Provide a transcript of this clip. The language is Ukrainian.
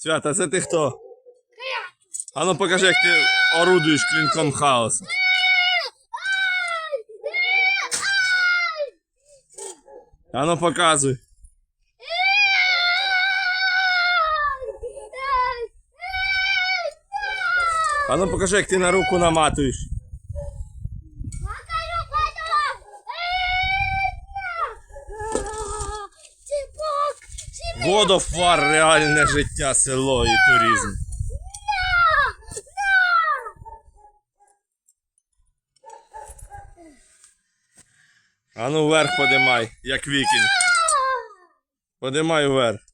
Свята, це ти хто? А ну покажи, як ти орудуєш клінком хаосу. А ну показуй. А ну покажи, як ти на руку наматуєш. Водофар, реальне життя, село і туризм. А ну вверх подимай, як вікінг. Подимай вверх.